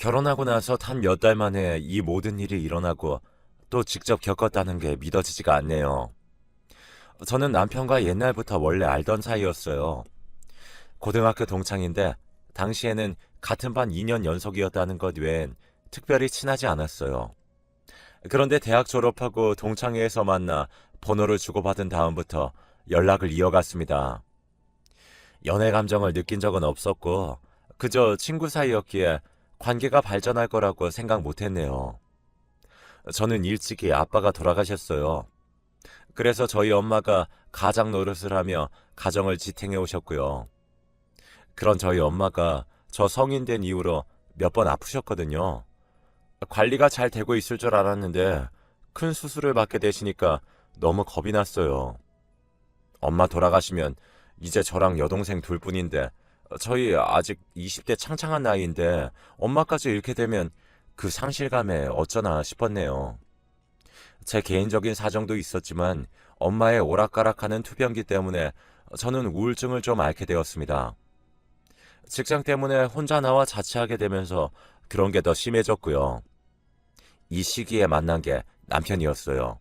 결혼하고 나서 단 몇 달 만에 이 모든 일이 일어나고 또 직접 겪었다는 게 믿어지지가 않네요. 저는 남편과 옛날부터 원래 알던 사이였어요. 고등학교 동창인데 당시에는 같은 반 2년 연속이었다는 것 외엔 특별히 친하지 않았어요. 그런데 대학 졸업하고 동창회에서 만나 번호를 주고받은 다음부터 연락을 이어갔습니다. 연애 감정을 느낀 적은 없었고 그저 친구 사이였기에 관계가 발전할 거라고 생각 못 했네요. 저는 일찍이 아빠가 돌아가셨어요. 그래서 저희 엄마가 가장 노릇을 하며 가정을 지탱해 오셨고요. 그런 저희 엄마가 저 성인 된 이후로 몇 번 아프셨거든요. 관리가 잘 되고 있을 줄 알았는데 큰 수술을 받게 되시니까 너무 겁이 났어요. 엄마 돌아가시면 이제 저랑 여동생 둘 뿐인데 저희 아직 20대 창창한 나이인데 엄마까지 잃게 되면 그 상실감에 어쩌나 싶었네요. 제 개인적인 사정도 있었지만 엄마의 오락가락하는 투병기 때문에 저는 우울증을 좀 앓게 되었습니다. 직장 때문에 혼자 나와 자취하게 되면서 그런 게 더 심해졌고요. 이 시기에 만난 게 남편이었어요.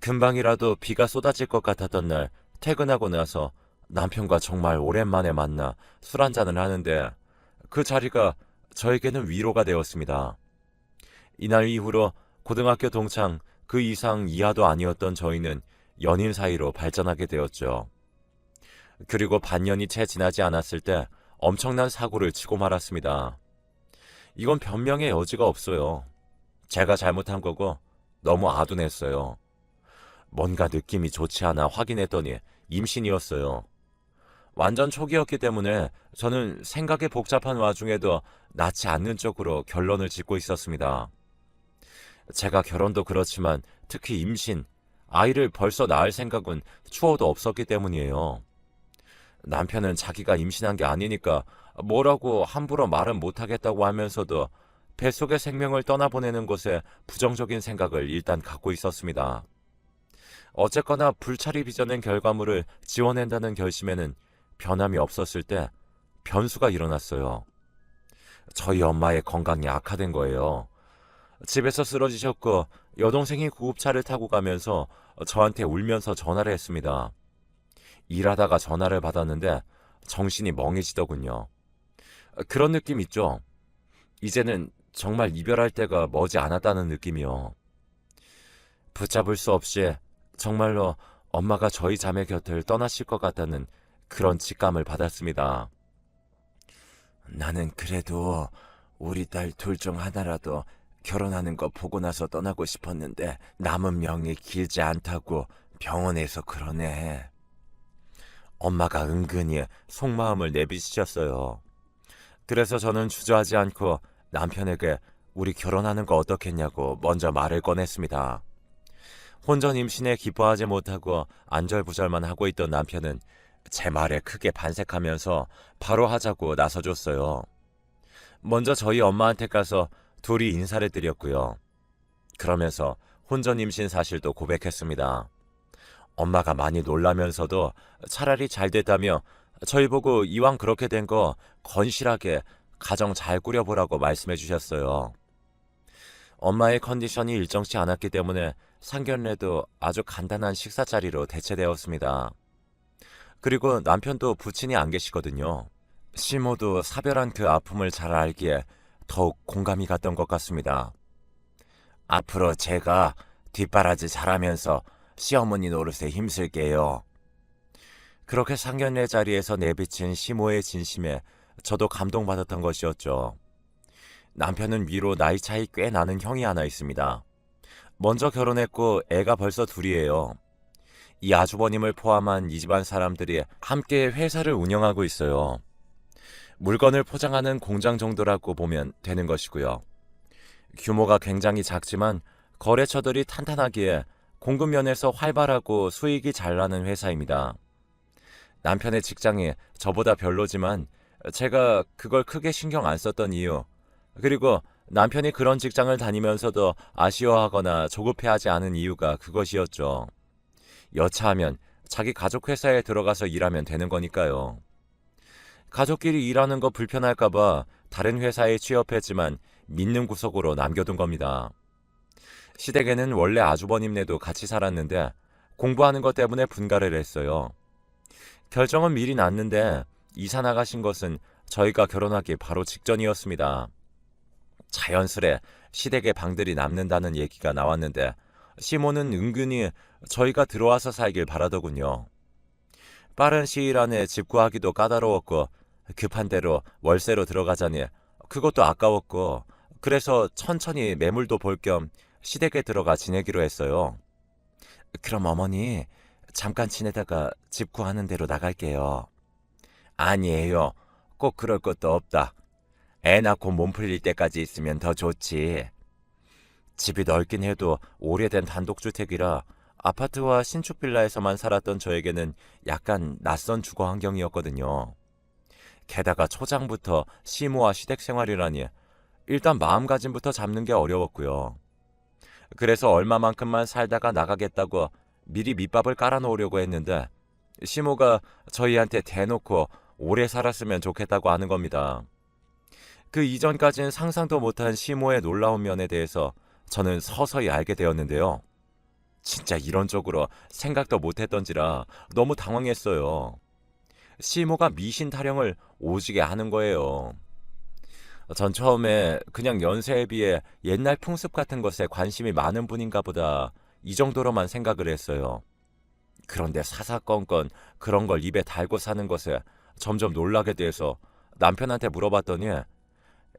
금방이라도 비가 쏟아질 것 같았던 날 퇴근하고 나서 남편과 정말 오랜만에 만나 술 한잔을 하는데 그 자리가 저에게는 위로가 되었습니다. 이날 이후로 고등학교 동창 그 이상 이하도 아니었던 저희는 연인 사이로 발전하게 되었죠. 그리고 반년이 채 지나지 않았을 때 엄청난 사고를 치고 말았습니다. 이건 변명의 여지가 없어요. 제가 잘못한 거고 너무 아둔했어요. 뭔가 느낌이 좋지 않아 확인했더니 임신이었어요. 완전 초기였기 때문에 저는 생각이 복잡한 와중에도 낫지 않는 쪽으로 결론을 짓고 있었습니다. 제가 결혼도 그렇지만 특히 임신, 아이를 벌써 낳을 생각은 추워도 없었기 때문이에요. 남편은 자기가 임신한 게 아니니까 뭐라고 함부로 말은 못하겠다고 하면서도 뱃속의 생명을 떠나보내는 것에 부정적인 생각을 일단 갖고 있었습니다. 어쨌거나 불찰이 빚어낸 결과물을 지원한다는 결심에는 변함이 없었을 때 변수가 일어났어요. 저희 엄마의 건강이 악화된 거예요. 집에서 쓰러지셨고 여동생이 구급차를 타고 가면서 저한테 울면서 전화를 했습니다. 일하다가 전화를 받았는데 정신이 멍해지더군요. 그런 느낌 있죠? 이제는 정말 이별할 때가 머지 않았다는 느낌이요. 붙잡을 수 없이 정말로 엄마가 저희 자매 곁을 떠나실 것 같다는 그런 직감을 받았습니다. 나는 그래도 우리 딸 둘 중 하나라도 결혼하는 거 보고 나서 떠나고 싶었는데 남은 명이 길지 않다고 병원에서 그러네. 엄마가 은근히 속마음을 내비치셨어요. 그래서 저는 주저하지 않고 남편에게 우리 결혼하는 거 어떻겠냐고 먼저 말을 꺼냈습니다. 혼전 임신에 기뻐하지 못하고 안절부절만 하고 있던 남편은 제 말에 크게 반색하면서 바로 하자고 나서줬어요. 먼저 저희 엄마한테 가서 둘이 인사를 드렸고요. 그러면서 혼전 임신 사실도 고백했습니다. 엄마가 많이 놀라면서도 차라리 잘 됐다며 저희 보고 이왕 그렇게 된 거 건실하게 가정 잘 꾸려보라고 말씀해 주셨어요. 엄마의 컨디션이 일정치 않았기 때문에 상견례도 아주 간단한 식사 자리로 대체되었습니다. 그리고 남편도 부친이 안 계시거든요. 시모도 사별한 그 아픔을 잘 알기에 더욱 공감이 갔던 것 같습니다. 앞으로 제가 뒷바라지 잘하면서 시어머니 노릇에 힘쓸게요. 그렇게 상견례 자리에서 내비친 시모의 진심에 저도 감동받았던 것이었죠. 남편은 위로 나이 차이 꽤 나는 형이 하나 있습니다. 먼저 결혼했고 애가 벌써 둘이에요. 이 아주버님을 포함한 이 집안 사람들이 함께 회사를 운영하고 있어요. 물건을 포장하는 공장 정도라고 보면 되는 것이고요. 규모가 굉장히 작지만 거래처들이 탄탄하기에 공급 면에서 활발하고 수익이 잘 나는 회사입니다. 남편의 직장이 저보다 별로지만 제가 그걸 크게 신경 안 썼던 이유, 그리고 남편이 그런 직장을 다니면서도 아쉬워하거나 조급해하지 않은 이유가 그것이었죠. 여차하면 자기 가족 회사에 들어가서 일하면 되는 거니까요. 가족끼리 일하는 거 불편할까봐 다른 회사에 취업했지만 믿는 구석으로 남겨둔 겁니다. 시댁에는 원래 아주버님네도 같이 살았는데 공부하는 것 때문에 분가를 했어요. 결정은 미리 났는데 이사 나가신 것은 저희가 결혼하기 바로 직전이었습니다. 자연스레 시댁의 방들이 남는다는 얘기가 나왔는데 시모는 은근히 저희가 들어와서 살길 바라더군요. 빠른 시일 안에 집 구하기도 까다로웠고 급한 대로 월세로 들어가자니 그것도 아까웠고 그래서 천천히 매물도 볼 겸 시댁에 들어가 지내기로 했어요. 그럼 어머니 잠깐 지내다가 집 구하는 대로 나갈게요. 아니에요. 꼭 그럴 것도 없다. 애 낳고 몸 풀릴 때까지 있으면 더 좋지. 집이 넓긴 해도 오래된 단독주택이라 아파트와 신축 빌라에서만 살았던 저에게는 약간 낯선 주거 환경이었거든요. 게다가 초장부터 시모와 시댁 생활이라니 일단 마음가짐부터 잡는 게 어려웠고요. 그래서 얼마만큼만 살다가 나가겠다고 미리 밑밥을 깔아놓으려고 했는데 시모가 저희한테 대놓고 오래 살았으면 좋겠다고 하는 겁니다. 그 이전까지는 상상도 못한 시모의 놀라운 면에 대해서 저는 서서히 알게 되었는데요. 진짜 이런 쪽으로 생각도 못했던지라 너무 당황했어요. 시모가 미신 타령을 오지게 하는 거예요. 전 처음에 그냥 연세에 비해 옛날 풍습 같은 것에 관심이 많은 분인가 보다 이 정도로만 생각을 했어요. 그런데 사사건건 그런 걸 입에 달고 사는 것에 점점 놀라게 돼서 남편한테 물어봤더니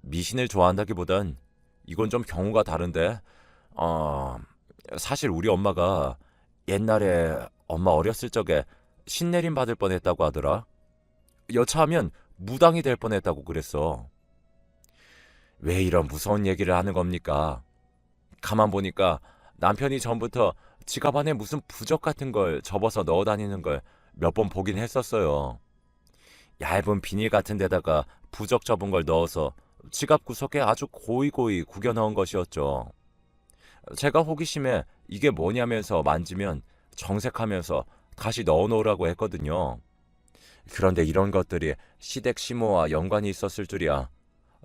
미신을 좋아한다기보단 이건 좀 경우가 다른데 어 사실 우리 엄마가 옛날에 엄마 어렸을 적에 신내림 받을 뻔했다고 하더라. 여차하면 무당이 될 뻔했다고 그랬어. 왜 이런 무서운 얘기를 하는 겁니까? 가만 보니까 남편이 전부터 지갑 안에 무슨 부적 같은 걸 접어서 넣어 다니는 걸 몇 번 보긴 했었어요. 얇은 비닐 같은 데다가 부적 접은 걸 넣어서 지갑 구석에 아주 고이고이 구겨 넣은 것이었죠. 제가 호기심에 이게 뭐냐면서 만지면 정색하면서 다시 넣어 놓으라고 했거든요. 그런데 이런 것들이 시댁 시모와 연관이 있었을 줄이야.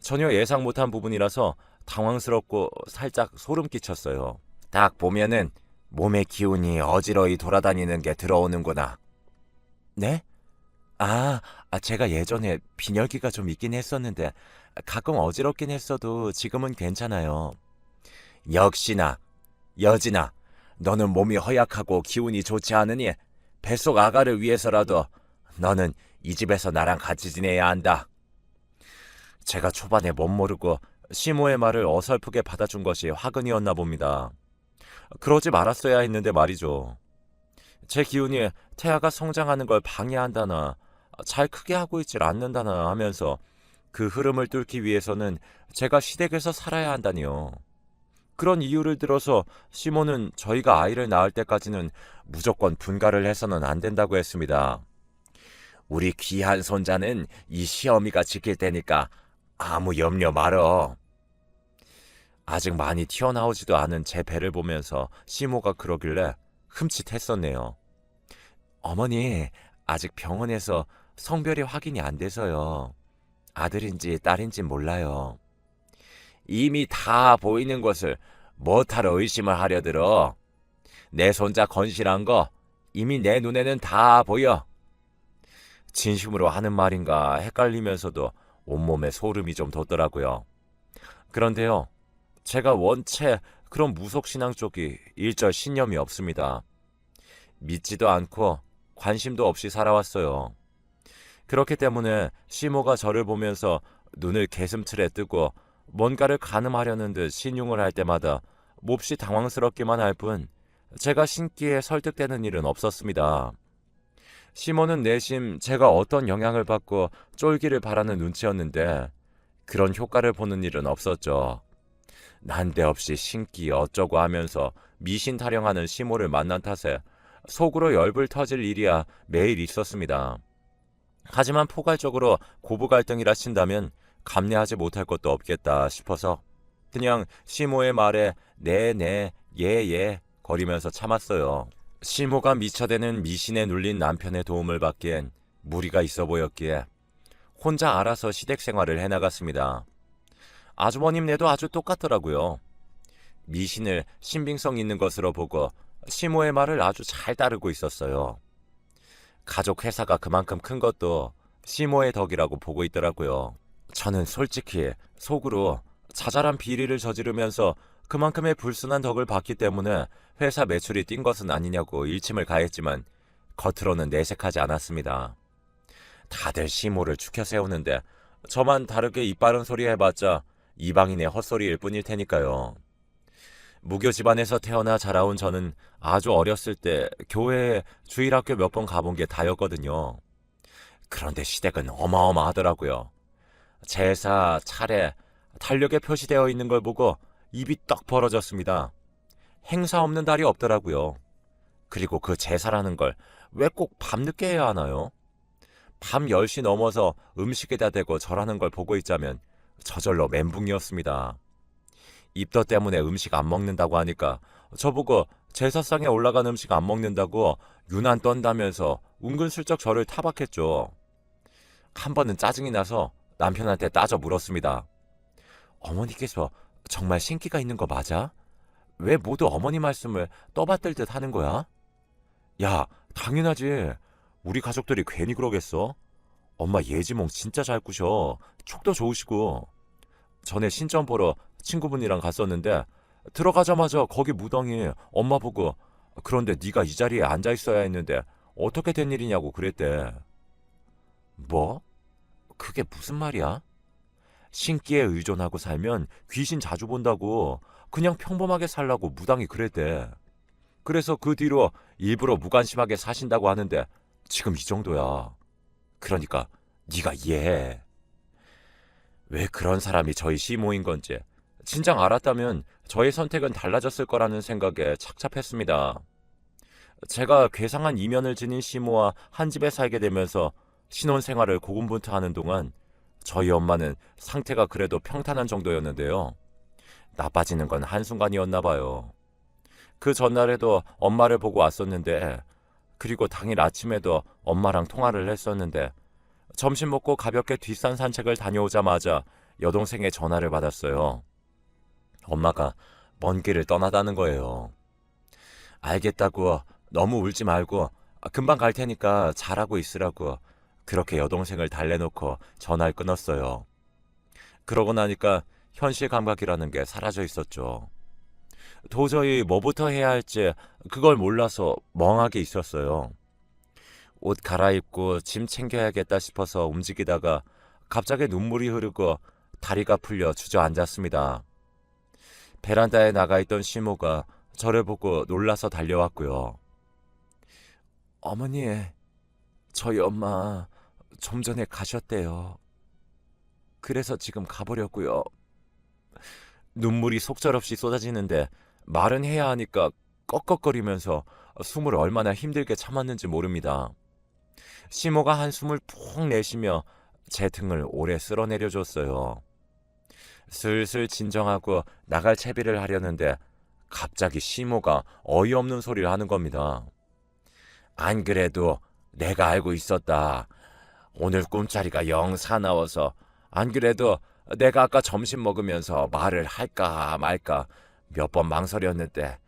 전혀 예상 못한 부분이라서 당황스럽고 살짝 소름 끼쳤어요. 딱 보면은 몸의 기운이 어지러이 돌아다니는 게 들어오는구나. 네? 아, 아, 제가 예전에 빈혈기가 좀 있긴 했었는데 가끔 어지럽긴 했어도 지금은 괜찮아요. 역시나 여진아, 너는 몸이 허약하고 기운이 좋지 않으니 뱃속 아가를 위해서라도 너는 이 집에서 나랑 같이 지내야 한다. 제가 초반에 못 모르고 시모의 말을 어설프게 받아준 것이 화근이었나 봅니다. 그러지 말았어야 했는데 말이죠. 제 기운이 태아가 성장하는 걸 방해한다나 잘 크게 하고 있질 않는다나 하면서 그 흐름을 뚫기 위해서는 제가 시댁에서 살아야 한다니요. 그런 이유를 들어서 시모는 저희가 아이를 낳을 때까지는 무조건 분가를 해서는 안 된다고 했습니다. 우리 귀한 손자는 이 시어미가 지킬 테니까 아무 염려 말어. 아직 많이 튀어나오지도 않은 제 배를 보면서 시모가 그러길래 흠칫했었네요. 어머니, 아직 병원에서 성별이 확인이 안 돼서요. 아들인지 딸인지 몰라요. 이미 다 보이는 것을 뭐하러 의심을 하려 들어. 내 손자 건실한 거 이미 내 눈에는 다 보여. 진심으로 하는 말인가 헷갈리면서도 온몸에 소름이 좀 돋더라고요. 그런데요, 제가 원체 그런 무속신앙 쪽이 일절 신념이 없습니다. 믿지도 않고 관심도 없이 살아왔어요. 그렇기 때문에 시모가 저를 보면서 눈을 개슴틀에 뜨고 뭔가를 가늠하려는 듯 신용을 할 때마다 몹시 당황스럽기만 할 뿐 제가 신기에 설득되는 일은 없었습니다. 시모는 내심 제가 어떤 영향을 받고 쫄기를 바라는 눈치였는데 그런 효과를 보는 일은 없었죠. 난데없이 신기 어쩌고 하면서 미신 타령하는 시모를 만난 탓에 속으로 열불 터질 일이야 매일 있었습니다. 하지만 포괄적으로 고부 갈등이라 친다면 감내하지 못할 것도 없겠다 싶어서 그냥 시모의 말에 네네 예예 거리면서 참았어요. 시모가 미쳐대는 미신에 눌린 남편의 도움을 받기엔 무리가 있어 보였기에 혼자 알아서 시댁 생활을 해나갔습니다. 아주버님네도 아주 똑같더라고요. 미신을 신빙성 있는 것으로 보고 시모의 말을 아주 잘 따르고 있었어요. 가족 회사가 그만큼 큰 것도 시모의 덕이라고 보고 있더라고요. 저는 솔직히 속으로 자잘한 비리를 저지르면서 그만큼의 불순한 덕을 봤기 때문에 회사 매출이 뛴 것은 아니냐고 일침을 가했지만 겉으로는 내색하지 않았습니다. 다들 시모를 추켜 세우는데 저만 다르게 이빠른 소리 해봤자 이방인의 헛소리일 뿐일 테니까요. 무교 집안에서 태어나 자라온 저는 아주 어렸을 때 교회에 주일학교 몇 번 가본 게 다였거든요. 그런데 시댁은 어마어마하더라고요. 제사, 차례, 달력에 표시되어 있는 걸 보고 입이 떡 벌어졌습니다. 행사 없는 달이 없더라고요. 그리고 그 제사라는 걸 왜 꼭 밤늦게 해야 하나요? 밤 10시 넘어서 음식에다 대고 절하는 걸 보고 있자면 저절로 멘붕이었습니다. 입덧 때문에 음식 안 먹는다고 하니까 저보고 제사상에 올라간 음식 안 먹는다고 유난 떤다면서 은근슬쩍 저를 타박했죠. 한 번은 짜증이 나서 남편한테 따져 물었습니다. 어머니께서 정말 신기가 있는 거 맞아? 왜 모두 어머니 말씀을 떠받들 듯 하는 거야? 야, 당연하지. 우리 가족들이 괜히 그러겠어? 엄마 예지몽 진짜 잘 꾸셔. 촉도 좋으시고. 전에 신점 보러 친구분이랑 갔었는데 들어가자마자 거기 무당이 엄마 보고 그런데 네가 이 자리에 앉아 있어야 했는데 어떻게 된 일이냐고 그랬대. 뭐? 그게 무슨 말이야? 신기에 의존하고 살면 귀신 자주 본다고 그냥 평범하게 살라고 무당이 그랬대. 그래서 그 뒤로 일부러 무관심하게 사신다고 하는데 지금 이 정도야. 그러니까 네가 이해해. 왜 그런 사람이 저희 시모인 건지 진작 알았다면 저의 선택은 달라졌을 거라는 생각에 착잡했습니다. 제가 괴상한 이면을 지닌 시모와 한 집에 살게 되면서 신혼 생활을 고군분투하는 동안 저희 엄마는 상태가 그래도 평탄한 정도였는데요. 나빠지는 건 한순간이었나 봐요. 그 전날에도 엄마를 보고 왔었는데 그리고 당일 아침에도 엄마랑 통화를 했었는데 점심 먹고 가볍게 뒷산 산책을 다녀오자마자 여동생의 전화를 받았어요. 엄마가 먼 길을 떠나다는 거예요. 알겠다고 너무 울지 말고 금방 갈 테니까 잘하고 있으라고 그렇게 여동생을 달래놓고 전화를 끊었어요. 그러고 나니까 현실 감각이라는 게 사라져 있었죠. 도저히 뭐부터 해야 할지 그걸 몰라서 멍하게 있었어요. 옷 갈아입고 짐 챙겨야겠다 싶어서 움직이다가 갑자기 눈물이 흐르고 다리가 풀려 주저앉았습니다. 베란다에 나가 있던 시모가 저를 보고 놀라서 달려왔고요. 어머니, 저희 엄마 좀 전에 가셨대요. 그래서 지금 가보려고요. 눈물이 속절없이 쏟아지는데 말은 해야 하니까 꺽꺽거리면서 숨을 얼마나 힘들게 참았는지 모릅니다. 시모가 한숨을 푹 내쉬며 제 등을 오래 쓸어내려 줬어요. 슬슬 진정하고 나갈 채비를 하려는데 갑자기 시모가 어이없는 소리를 하는 겁니다. 안 그래도 내가 알고 있었다. 오늘 꿈자리가 영 사나워서 안 그래도 내가 아까 점심 먹으면서 말을 할까 말까 몇 번 망설였는데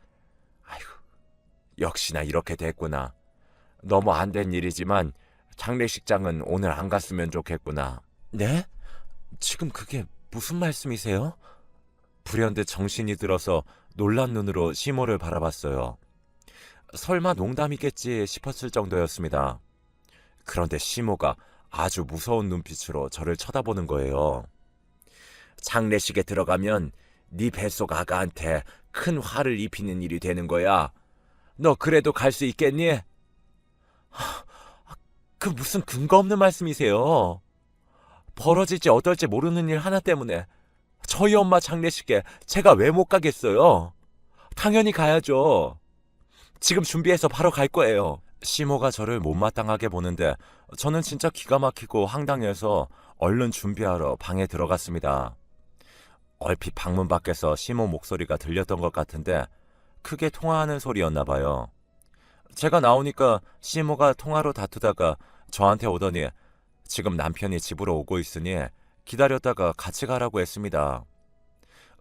아휴 역시나 이렇게 됐구나. 너무 안 된 일이지만 장례식장은 오늘 안 갔으면 좋겠구나. 네? 지금 그게 무슨 말씀이세요? 불현듯 정신이 들어서 놀란 눈으로 시모를 바라봤어요. 설마 농담이겠지 싶었을 정도였습니다. 그런데 시모가 아주 무서운 눈빛으로 저를 쳐다보는 거예요. 장례식에 들어가면 네 뱃속 아가한테 큰 화를 입히는 일이 되는 거야. 너 그래도 갈 수 있겠니? 그 무슨 근거 없는 말씀이세요? 벌어질지 어떨지 모르는 일 하나 때문에 저희 엄마 장례식에 제가 왜 못 가겠어요? 당연히 가야죠. 지금 준비해서 바로 갈 거예요. 시모가 저를 못마땅하게 보는데 저는 진짜 기가 막히고 황당해서 얼른 준비하러 방에 들어갔습니다. 얼핏 방문 밖에서 시모 목소리가 들렸던 것 같은데 크게 통화하는 소리였나 봐요. 제가 나오니까 시모가 통화로 다투다가 저한테 오더니 지금 남편이 집으로 오고 있으니 기다렸다가 같이 가라고 했습니다.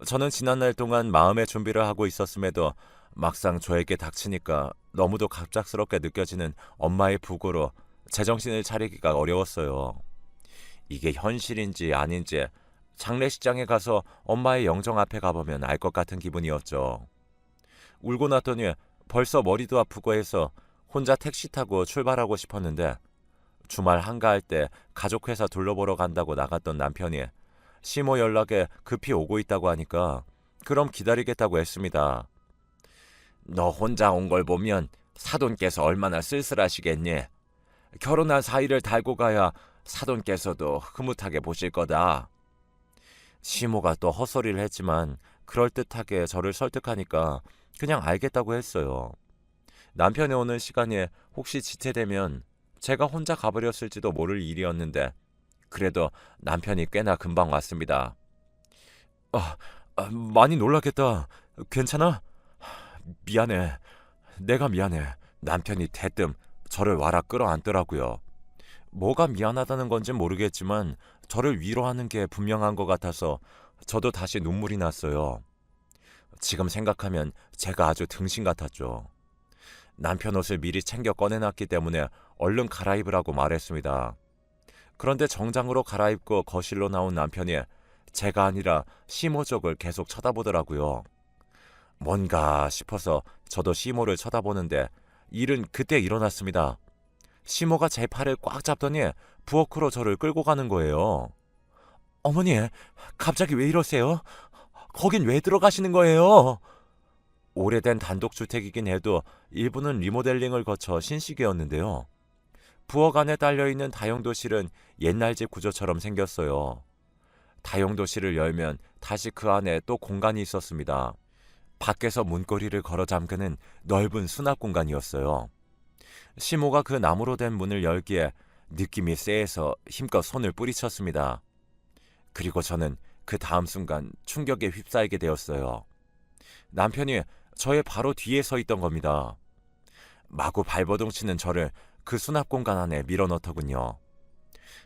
저는 지난날 동안 마음의 준비를 하고 있었음에도 막상 저에게 닥치니까 너무도 갑작스럽게 느껴지는 엄마의 부고로 제정신을 차리기가 어려웠어요. 이게 현실인지 아닌지 장례식장에 가서 엄마의 영정 앞에 가보면 알 것 같은 기분이었죠. 울고 났더니 벌써 머리도 아프고 해서 혼자 택시 타고 출발하고 싶었는데 주말 한가할 때 가족 회사 둘러보러 간다고 나갔던 남편이 시모 연락에 급히 오고 있다고 하니까 그럼 기다리겠다고 했습니다. 너 혼자 온 걸 보면 사돈께서 얼마나 쓸쓸하시겠니? 결혼한 사이를 달고 가야 사돈께서도 흐뭇하게 보실 거다. 시모가 또 헛소리를 했지만 그럴듯하게 저를 설득하니까 그냥 알겠다고 했어요. 남편이 오는 시간에 혹시 지체되면 제가 혼자 가버렸을지도 모를 일이었는데 그래도 남편이 꽤나 금방 왔습니다. 아, 아, 많이 놀랐겠다. 괜찮아? 미안해. 내가 미안해. 남편이 대뜸 저를 와라 끌어안더라고요. 뭐가 미안하다는 건지 모르겠지만 저를 위로하는 게 분명한 것 같아서 저도 다시 눈물이 났어요. 지금 생각하면 제가 아주 등신 같았죠. 남편 옷을 미리 챙겨 꺼내놨기 때문에 얼른 갈아입으라고 말했습니다. 그런데 정장으로 갈아입고 거실로 나온 남편이 제가 아니라 시모 쪽을 계속 쳐다보더라고요. 뭔가 싶어서 저도 시모를 쳐다보는데 일은 그때 일어났습니다. 시모가 제 팔을 꽉 잡더니 부엌으로 저를 끌고 가는 거예요. 어머니, 갑자기 왜 이러세요? 거긴 왜 들어가시는 거예요? 오래된 단독주택이긴 해도 일부는 리모델링을 거쳐 신식이었는데요. 부엌 안에 딸려있는 다용도실은 옛날 집 구조처럼 생겼어요. 다용도실을 열면 다시 그 안에 또 공간이 있었습니다. 밖에서 문고리를 걸어 잠그는 넓은 수납 공간이었어요. 시모가 그 나무로 된 문을 열기에 느낌이 쎄해서 힘껏 손을 뿌리쳤습니다. 그리고 저는 그 다음 순간 충격에 휩싸이게 되었어요. 남편이 저의 바로 뒤에 서 있던 겁니다. 마구 발버둥 치는 저를 그 수납 공간 안에 밀어넣더군요.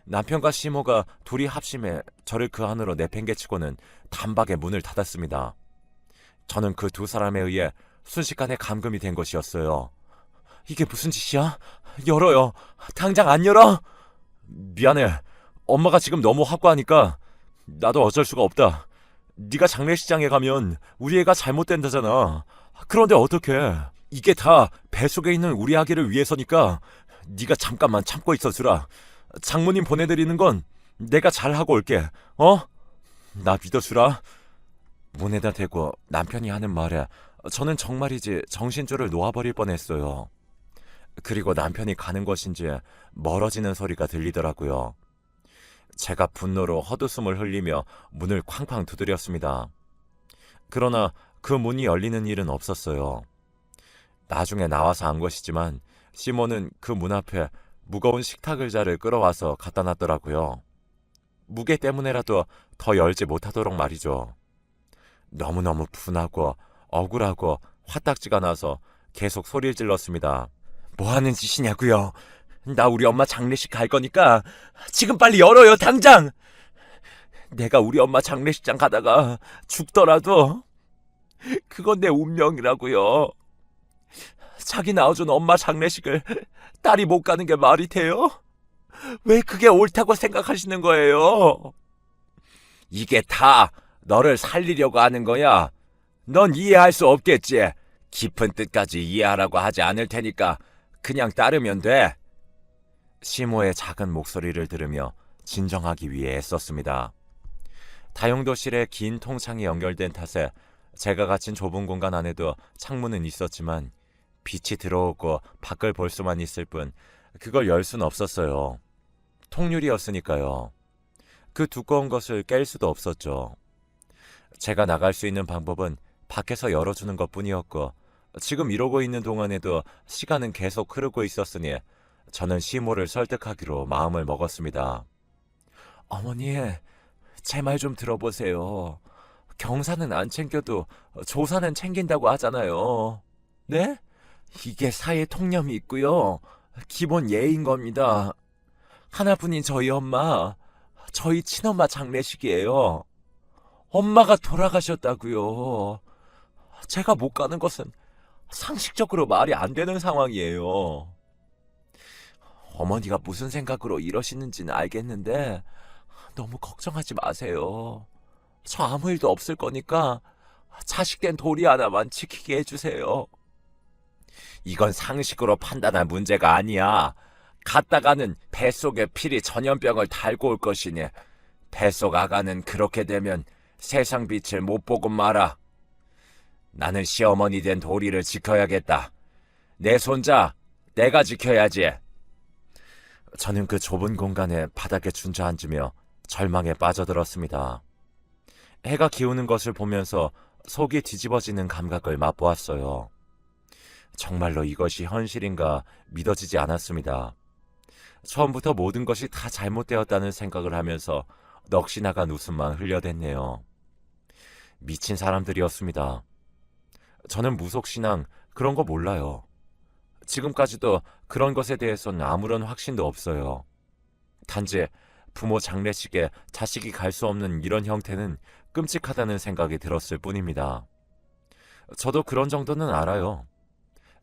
남편과 시모가 둘이 합심해 저를 그 안으로 내팽개치고는 단박에 문을 닫았습니다. 저는 그 두 사람에 의해 순식간에 감금이 된 것이었어요. 이게 무슨 짓이야? 열어요. 당장 안 열어? 미안해. 엄마가 지금 너무 확고하니까 나도 어쩔 수가 없다. 네가 장례식장에 가면 우리 애가 잘못된다잖아. 그런데 어떡해? 이게 다 뱃속에 있는 우리 아기를 위해서니까 네가 잠깐만 참고 있어주라. 장모님 보내드리는 건 내가 잘하고 올게. 어? 나 믿어주라. 문에다 대고 남편이 하는 말에 저는 정말이지 정신줄을 놓아버릴 뻔했어요. 그리고 남편이 가는 것인지 멀어지는 소리가 들리더라고요. 제가 분노로 헛웃음을 흘리며 문을 쾅쾅 두드렸습니다. 그러나 그 문이 열리는 일은 없었어요. 나중에 나와서 안 것이지만 시몬은 그 문 앞에 무거운 식탁 의자를 끌어와서 갖다 놨더라고요. 무게 때문에라도 더 열지 못하도록 말이죠. 너무너무 분하고 억울하고 화딱지가 나서 계속 소리를 질렀습니다. 뭐 하는 짓이냐고요? 나 우리 엄마 장례식 갈 거니까 지금 빨리 열어요, 당장! 내가 우리 엄마 장례식장 가다가 죽더라도 그건 내 운명이라고요. 자기 낳아준 엄마 장례식을 딸이 못 가는 게 말이 돼요? 왜 그게 옳다고 생각하시는 거예요? 이게 다 너를 살리려고 하는 거야. 넌 이해할 수 없겠지. 깊은 뜻까지 이해하라고 하지 않을 테니까 그냥 따르면 돼. 시모의 작은 목소리를 들으며 진정하기 위해 애썼습니다. 다용도실에 긴 통창이 연결된 탓에 제가 갇힌 좁은 공간 안에도 창문은 있었지만 빛이 들어오고 밖을 볼 수만 있을 뿐 그걸 열 수는 없었어요. 통유리였으니까요. 그 두꺼운 것을 깰 수도 없었죠. 제가 나갈 수 있는 방법은 밖에서 열어주는 것 뿐이었고 지금 이러고 있는 동안에도 시간은 계속 흐르고 있었으니 저는 시모를 설득하기로 마음을 먹었습니다. 어머니, 제 말 좀 들어보세요. 경사는 안 챙겨도 조사는 챙긴다고 하잖아요. 네? 이게 사회 통념이 있고요. 기본 예인 겁니다. 하나뿐인 저희 엄마, 저희 친엄마 장례식이에요. 엄마가 돌아가셨다고요. 제가 못 가는 것은 상식적으로 말이 안 되는 상황이에요. 어머니가 무슨 생각으로 이러시는지는 알겠는데 너무 걱정하지 마세요. 저 아무 일도 없을 거니까 자식된 도리 하나만 지키게 해주세요. 이건 상식으로 판단할 문제가 아니야. 갔다가는 뱃속에 필히 전염병을 달고 올 것이니 뱃속 아가는 그렇게 되면 세상 빛을 못 보고 말아. 나는 시어머니 된 도리를 지켜야겠다. 내 손자 내가 지켜야지. 저는 그 좁은 공간에 바닥에 준저앉으며 절망에 빠져들었습니다. 해가 기우는 것을 보면서 속이 뒤집어지는 감각을 맛보았어요. 정말로 이것이 현실인가 믿어지지 않았습니다. 처음부터 모든 것이 다 잘못되었다는 생각을 하면서 넋이 나간 웃음만 흘려댔네요. 미친 사람들이었습니다. 저는 무속신앙 그런 거 몰라요. 지금까지도 그런 것에 대해서는 아무런 확신도 없어요. 단지 부모 장례식에 자식이 갈 수 없는 이런 형태는 끔찍하다는 생각이 들었을 뿐입니다. 저도 그런 정도는 알아요.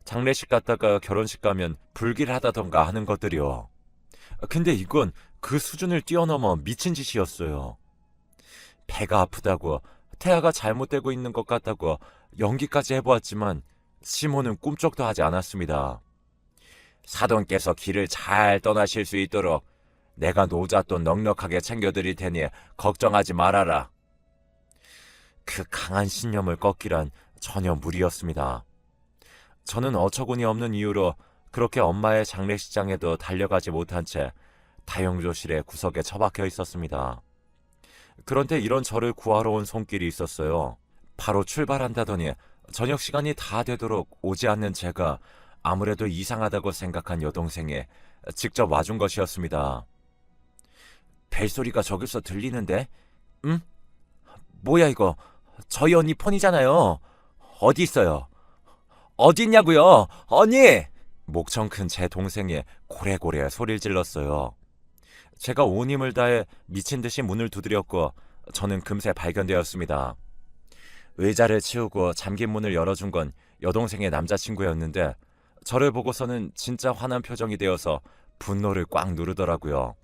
장례식 갔다가 결혼식 가면 불길하다던가 하는 것들이요. 근데 이건 그 수준을 뛰어넘어 미친 짓이었어요. 배가 아프다고 태아가 잘못되고 있는 것 같다고 연기까지 해보았지만 시모는 꿈쩍도 하지 않았습니다. 사돈께서 길을 잘 떠나실 수 있도록 내가 노잣돈 넉넉하게 챙겨드릴 테니 걱정하지 말아라. 그 강한 신념을 꺾기란 전혀 무리였습니다. 저는 어처구니 없는 이유로 그렇게 엄마의 장례식장에도 달려가지 못한 채 다용조실의 구석에 처박혀 있었습니다. 그런데 이런 저를 구하러 온 손길이 있었어요. 바로 출발한다더니 저녁 시간이 다 되도록 오지 않는 제가 아무래도 이상하다고 생각한 여동생이 직접 와준 것이었습니다. 벨소리가 저기서 들리는데? 응? 뭐야 이거? 저희 언니 폰이잖아요. 어디 있어요? 어디 있냐고요? 언니! 목청 큰 제 동생이 고래고래 소리를 질렀어요. 제가 온 힘을 다해 미친 듯이 문을 두드렸고 저는 금세 발견되었습니다. 의자를 치우고 잠긴 문을 열어준 건 여동생의 남자친구였는데 저를 보고서는 진짜 화난 표정이 되어서 분노를 꽉 누르더라고요.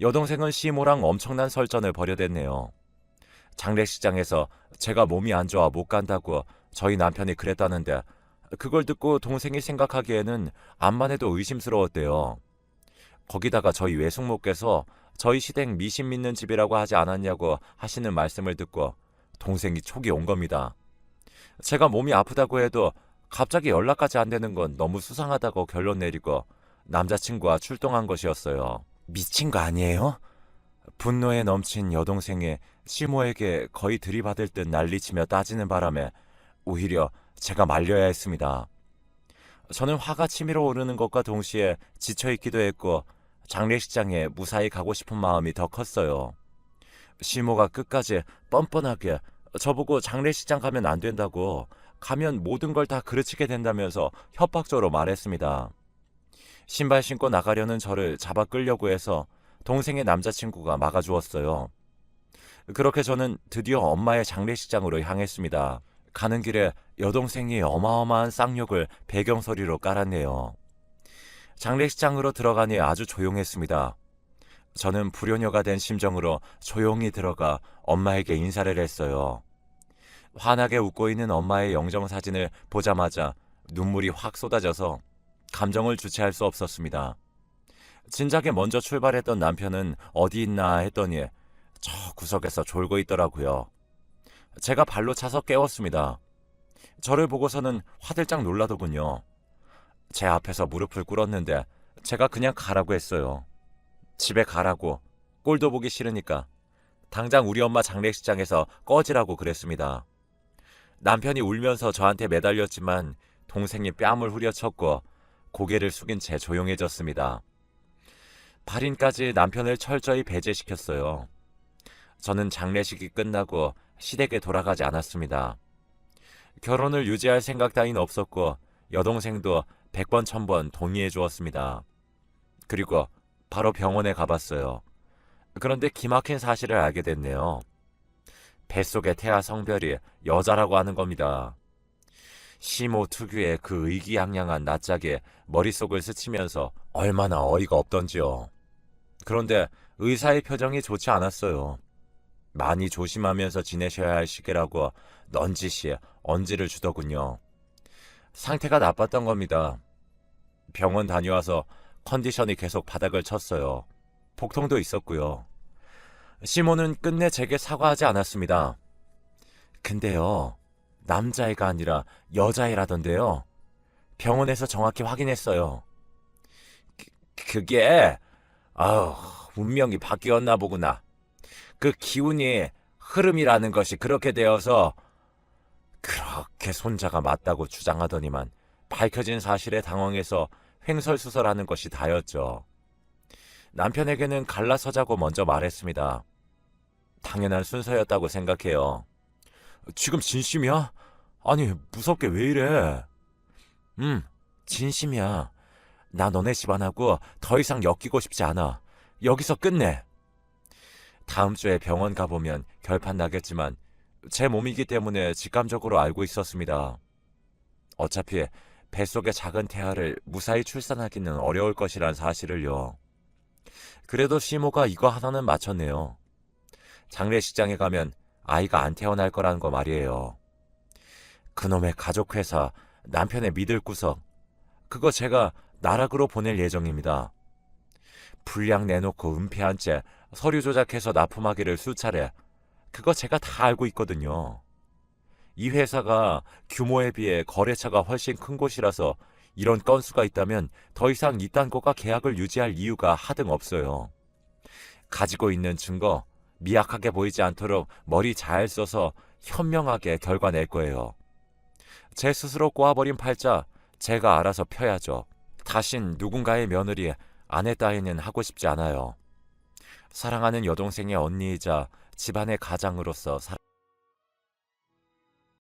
여동생은 시모랑 엄청난 설전을 벌여댔네요. 장례식장에서 제가 몸이 안 좋아 못 간다고 저희 남편이 그랬다는데 그걸 듣고 동생이 생각하기에는 암만 해도 의심스러웠대요. 거기다가 저희 외숙모께서 저희 시댁 미신 믿는 집이라고 하지 않았냐고 하시는 말씀을 듣고 동생이 촉이 온 겁니다. 제가 몸이 아프다고 해도 갑자기 연락까지 안 되는 건 너무 수상하다고 결론 내리고 남자친구와 출동한 것이었어요. 미친 거 아니에요? 분노에 넘친 여동생이 시모에게 거의 들이받을 듯 난리치며 따지는 바람에 오히려 제가 말려야 했습니다. 저는 화가 치밀어 오르는 것과 동시에 지쳐있기도 했고 장례식장에 무사히 가고 싶은 마음이 더 컸어요. 시모가 끝까지 뻔뻔하게 저보고 장례식장 가면 안 된다고 가면 모든 걸 다 그르치게 된다면서 협박적으로 말했습니다. 신발 신고 나가려는 저를 잡아 끌려고 해서 동생의 남자친구가 막아주었어요. 그렇게 저는 드디어 엄마의 장례식장으로 향했습니다. 가는 길에 여동생이 어마어마한 쌍욕을 배경소리로 깔았네요. 장례식장으로 들어가니 아주 조용했습니다. 저는 불효녀가 된 심정으로 조용히 들어가 엄마에게 인사를 했어요. 환하게 웃고 있는 엄마의 영정 사진을 보자마자 눈물이 확 쏟아져서 감정을 주체할 수 없었습니다. 진작에 먼저 출발했던 남편은 어디 있나 했더니 저 구석에서 졸고 있더라고요. 제가 발로 차서 깨웠습니다. 저를 보고서는 화들짝 놀라더군요. 제 앞에서 무릎을 꿇었는데 제가 그냥 가라고 했어요. 집에 가라고. 꼴도 보기 싫으니까. 당장 우리 엄마 장례식장에서 꺼지라고 그랬습니다. 남편이 울면서 저한테 매달렸지만 동생이 뺨을 후려쳤고 고개를 숙인 채 조용해졌습니다. 발인까지 남편을 철저히 배제시켰어요. 저는 장례식이 끝나고 시댁에 돌아가지 않았습니다. 결혼을 유지할 생각 따윈 없었고 여동생도 백번 천번 동의해 주었습니다. 그리고 바로 병원에 가봤어요. 그런데 기막힌 사실을 알게 됐네요. 뱃속의 태아 성별이 여자라고 하는 겁니다. 시모 특유의 그 의기양양한 낯짝에 머릿속을 스치면서 얼마나 어이가 없던지요. 그런데 의사의 표정이 좋지 않았어요. 많이 조심하면서 지내셔야 할 시기라고 넌지시 언지를 주더군요. 상태가 나빴던 겁니다. 병원 다녀와서 컨디션이 계속 바닥을 쳤어요. 복통도 있었고요. 시모는 끝내 제게 사과하지 않았습니다. 근데요, 남자애가 아니라 여자애라던데요. 병원에서 정확히 확인했어요. 그, 그게, 아우, 운명이 바뀌었나 보구나. 그 기운이 흐름이라는 것이 그렇게 되어서 그렇게 손자가 맞다고 주장하더니만 밝혀진 사실에 당황해서 횡설수설하는 것이 다였죠. 남편에게는 갈라서자고 먼저 말했습니다. 당연한 순서였다고 생각해요. 지금 진심이야? 아니, 무섭게 왜 이래? 음, 진심이야. 나 너네 집안하고 더 이상 엮이고 싶지 않아. 여기서 끝내. 다음 주에 병원 가보면 결판 나겠지만 제 몸이기 때문에 직감적으로 알고 있었습니다. 어차피 뱃속의 작은 태아를 무사히 출산하기는 어려울 것이란 사실을요. 그래도 시모가 이거 하나는 맞췄네요. 장례식장에 가면 아이가 안 태어날 거라는 거 말이에요. 그놈의 가족회사, 남편의 믿을 구석, 그거 제가 나락으로 보낼 예정입니다. 분량 내놓고 은폐한 채 서류 조작해서 납품하기를 수차례, 그거 제가 다 알고 있거든요. 이 회사가 규모에 비해 거래처가 훨씬 큰 곳이라서 이런 건수가 있다면 더 이상 이딴 거가 계약을 유지할 이유가 하등 없어요. 가지고 있는 증거 미약하게 보이지 않도록 머리 잘 써서 현명하게 결과 낼 거예요. 제 스스로 꼬아버린 팔자 제가 알아서 펴야죠. 다신 누군가의 며느리 아내 따위는 하고 싶지 않아요. 사랑하는 여동생의 언니이자 집안의 가장으로서 살